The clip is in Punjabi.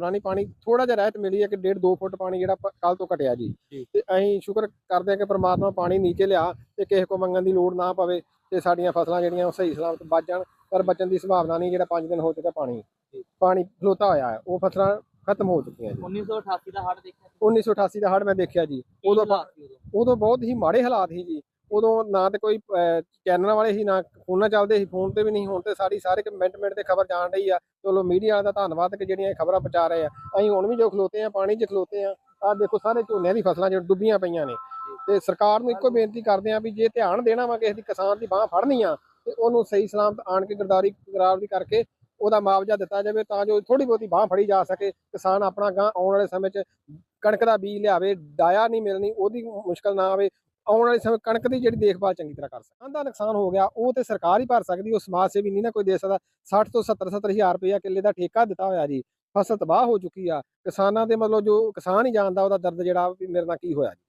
ਹਿਸਾਬ ਨਹੀਂ ਪਾਣੀ ਥੋੜਾ ਜਿਹਾ ਰਹਿਤ ਮਿਲੀ ਹੈ ਕਿ 1.5 2 ਫੁੱਟ ਪਾਣੀ ਜਿਹੜਾ ਕੱਲ ਤੋਂ ਘਟਿਆ ਜੀ। ਤੇ ਅਸੀਂ ਸ਼ੁਕਰ ਕਰਦੇ ਹਾਂ ਕਿ ਪ੍ਰਮਾਤਮਾ ਪਾਣੀ ਨੀਚੇ ਲਿਆ ਤੇ ਕਿਸੇ ਕੋ ਮੰਗਣ ਦੀ ਲੋੜ ਨਾ ਪਵੇ ਤੇ ਸਾਡੀਆਂ ਫਸਲਾਂ ਜਿਹੜੀਆਂ ਉਹ ਸਹੀ ਸਲਾਮਤ ਬਚ ਜਾਣ ਪਰ ਬਚਣ ਦੀ ਸੰਭਾਵਨਾ ਨਹੀਂ ਜਿਹੜਾ 5 ਦਿਨ ਹੋ ਚੁੱਕਾ ਪਾਣੀ। ਪਾਣੀ ਖਲੋਤਾ ਹੋਇਆ ਹੈ। ਉਹ ਫਸਲਾਂ ਖਤਮ ਹੋ ਚੁੱਕੀਆਂ ਜੀ। 1988 ਦਾ ਹੜ੍ਹ ਦੇਖਿਆ 1988 ਦਾ ਹੜ੍ਹ ਮੈਂ ਦੇਖਿਆ ਜੀ। ਉਦੋਂ? ਉਦੋਂ ਬਹੁਤ ਹੀ ਮਾੜੇ ਹਾਲਾਤ ਸੀ ਜੀ। ਉਦੋਂ ਨਾ ਤੇ ਕੋਈ ਚੈਨਲ ਵਾਲੇ ਸੀ, ਨਾ ਫੋਨਾਂ ਚੱਲਦੇ ਸੀ, ਫੋਨ ਤੇ ਵੀ ਨਹੀਂ, ਹੁਣ ਤੇ ਸਾਡੀ ਸਾਰੇ ਕਿ ਮਿੰਟ ਮਿੰਟ ਤੇ ਖਬਰ ਜਾਣ ਰਹੀ ਆ। ਚਲੋ ਮੀਡੀਆ ਵਾਲਿਆਂ ਦਾ ਧੰਨਵਾਦ ਕਿ ਜਿਹੜੀਆਂ ਇਹ ਖਬਰਾਂ ਪਹੁੰਚਾ ਰਹੇ ਆ। ਅਸੀਂ ਹੁਣ ਵੀ ਜੋ ਖਲੋਤੇ ਆ, ਪਾਣੀ 'ਚ ਖਲੋਤੇ ਆ, ਆਹ ਦੇਖੋ ਸਾਰੇ ਝੋਨਿਆਂ ਦੀ ਫਸਲਾਂ ਜੋ ਡੁੱਬੀਆਂ ਪਈਆਂ ਨੇ। ਤੇ ਸਰਕਾਰ ਨੂੰ ਇੱਕੋ ਬੇਨਤੀ ਕਰਦੇ ਆ ਵੀ ਜੇ ਧਿਆਨ ਦੇਣਾ ਵਾ ਕਿਸੇ ਦੀ ਕਿਸਾਨ ਦੀ ਬਾਹ ਫੜਨੀ ਆ, ਤੇ ਉਹਨੂੰ ਸਹੀ ਸਲਾਮਤ ਆਣ ਕੇ ਗਰਦਾਰੀ ਗਰਾਵਦੀ ਕਰਕੇ ਉਹਦਾ ਮੁਆਵਜ਼ਾ ਦਿੱਤਾ ਜਾਵੇ ਤਾਂ ਜੋ ਥੋੜੀ ਬਹੁਤੀ ਬਾਹ ਫੜੀ ਜਾ ਸਕੇ। ਕਿਸਾਨ ਆਪਣਾ ਗਾਂ ਆਉਣ ਵਾਲੇ ਸਮੇਂ 'ਚ ਕਣਕ ਦਾ ਬੀਜ ਲਿਆਵੇ, ਡਾਇਆ ਨਹੀਂ ਮਿਲਣੀ, ਉਹਦੀ ਮੁਸ਼ਕਲ ਨਾ ਆਵੇ ਆਉਣ ਵਾਲੇ ਸਮੇਂ ਕਣਕ ਦੀ ਜਿਹੜੀ ਦੇਖਭਾਲ ਚੰਗੀ ਤਰ੍ਹਾਂ ਕਰ ਸਕਦਾ। ਦਾ ਨੁਕਸਾਨ ਹੋ ਗਿਆ, ਉਹ ਤੇ ਸਰਕਾਰ ਹੀ ਭਰ ਸਕਦੀ, ਉਹ ਸਮਾਜ ਸੇਵੀ ਨਹੀਂ ਨਾ ਕੋਈ ਦੇ ਸਕਦਾ। 60 ਤੋਂ 70 70 ਹਜ਼ਾਰ ਰੁਪਇਆ ਕਿੱਲੇ ਦਾ ਠੇਕਾ ਦਿੱਤਾ ਹੋਇਆ ਜੀ, ਫਸਲ ਤਬਾਹ ਹੋ ਚੁੱਕੀ ਆ। ਕਿਸਾਨਾਂ ਦੇ ਮਤਲਬ ਜੋ ਕਿਸਾਨ ਹੀ ਜਾਣਦਾ, ਉਹਦਾ ਦਰਦ ਜਿਹੜਾ, ਵੀ ਮੇਰੇ ਨਾਲ ਕੀ ਹੋਇਆ ਜੀ?